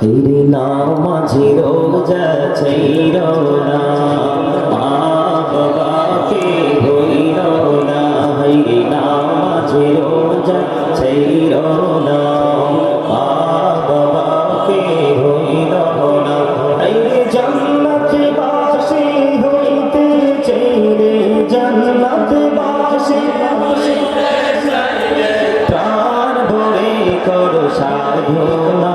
ফিরি না মাঝি না, বাবাকে হইল না। হইরি না মাঝি রোজা না, বাবাকে হইল না। হইরে জন্নত বাসে হইতে চাইরে জন্নত বাসে তার ভরে কর সাধনা।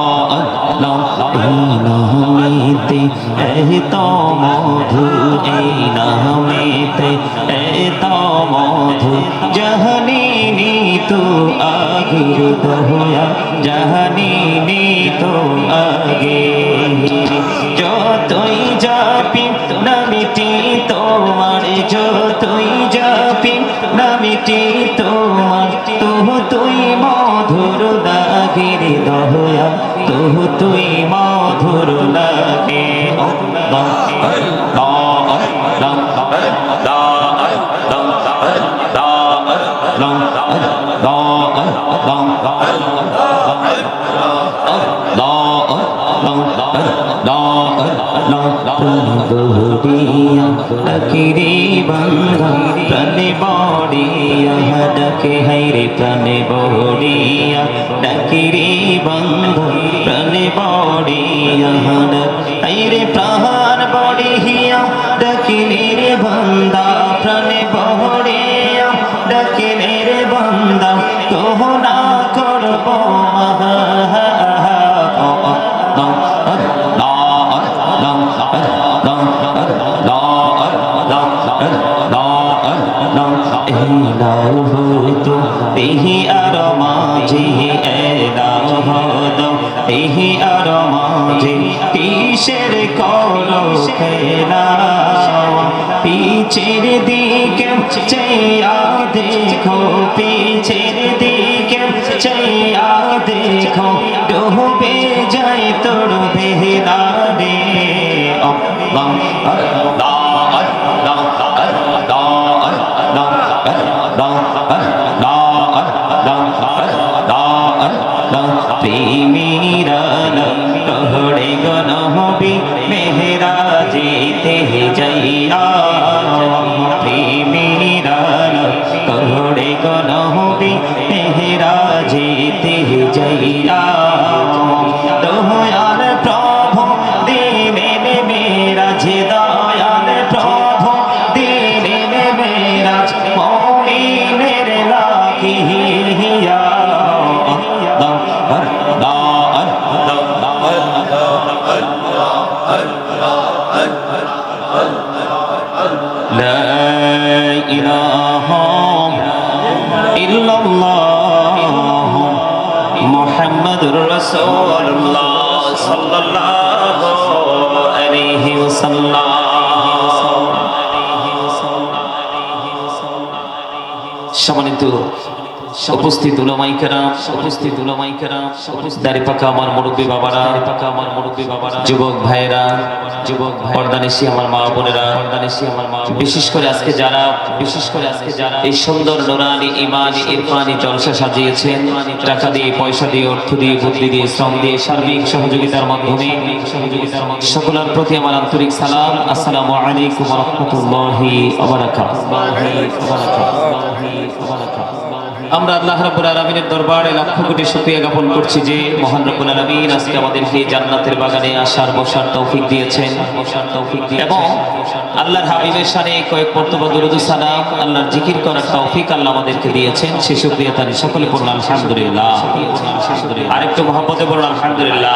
লা নামেতে এত মধু এই নামেতে এত মধু। জহনি তো আগির দহয়া জহনি তো আগে যতই যাপি নামিটি তোমার, যতই যাপি নামিটি তোমার। ডাকিরে বাংলা প্রাণে বড়িয়া ডাকে হাইরে প্রাণে বড়িয়া ডাকিরে বাংলা প্রাণে বড়িয়া হাইরে করব আর মাঝে এলাও হদ দেহি আর মাঝে কিসের করো খেলা পিছের দিকে চেয়া দেখো পিছের দিকে চাইয়া দেখো ডুবে যাই তোর বেহদারে প্রেমীরা নহড়ে গণ হবি মেহে إله إلا الله محمد رسول الله صلى الله عليه وسلم সম্মানিত উপস্থিত উলামাইকেরাম উপস্থিত উলামাইকেরাম দাড়ি পাকা আমার মুরব্বী বাবারা দাড়ি পাকা আমার মুরব্বী বাবারা যুবক ভাইয়েরা যুবক ভাই আমার মা বোনেরা পর্দানিসি আমার মা বিশেষ করে আজকে যারা বিশেষ করে আজকে যারা এই সুন্দর নোরানি ইমানি ইরফানি জলসা সাজিয়েছেন টাকা দিয়ে পয়সা দিয়ে অর্থ দিয়ে বুদ্ধি দিয়ে শ্রম দিয়ে সার্বিক সহযোগিতার মাধ্যমে সহযোগিতার মাধ্যমে সকলের প্রতি আমার আন্তরিক সালাম। আসসালামু আলাইকুম ওয়া রাহমাতুল্লাহি ওয়া বারাকাতুহু। আমরা আল্লাহ রাব্বুল আলামিনের দরবারে লক্ষ কোটি শুকরিয়া জ্ঞাপন করছি যে মহান রব্বুল আলামিন আজকে আমাদেরকে জান্নাতের বাগানে আসার বসার তৌফিক দিয়েছেন। বসার তৌফিক এবং আল্লাহর হাবিবের সানে কয়েক কর্তব্য দুরুদ সালাম, আল্লাহর জিকির করার তৌফিক আল্লাহ আমাদেরকে দিয়েছেন। সে শুকরিয়া তার সকলে পড়ুন, আলহামদুলিল্লাহ। আরেকটু মহব্বতে বলুন আলহামদুলিল্লাহ।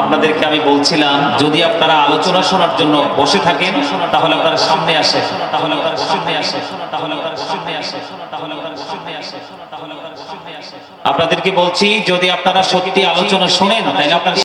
আপনাদেরকে আমি বলছিলাম, যদি আপনারা আলোচনা শোনার জন্য বসে থাকেন, তাহলে আপনারা সামনে আসেন। তাহলে আপনারা সামনে আসেন। তাহলে আপনারা সামনে আসেন। তাহলে আপনারা আপনাদেরকে বলছি যদি আপনারা সত্যি আলোচনা শোনেন তাহলে আপনারা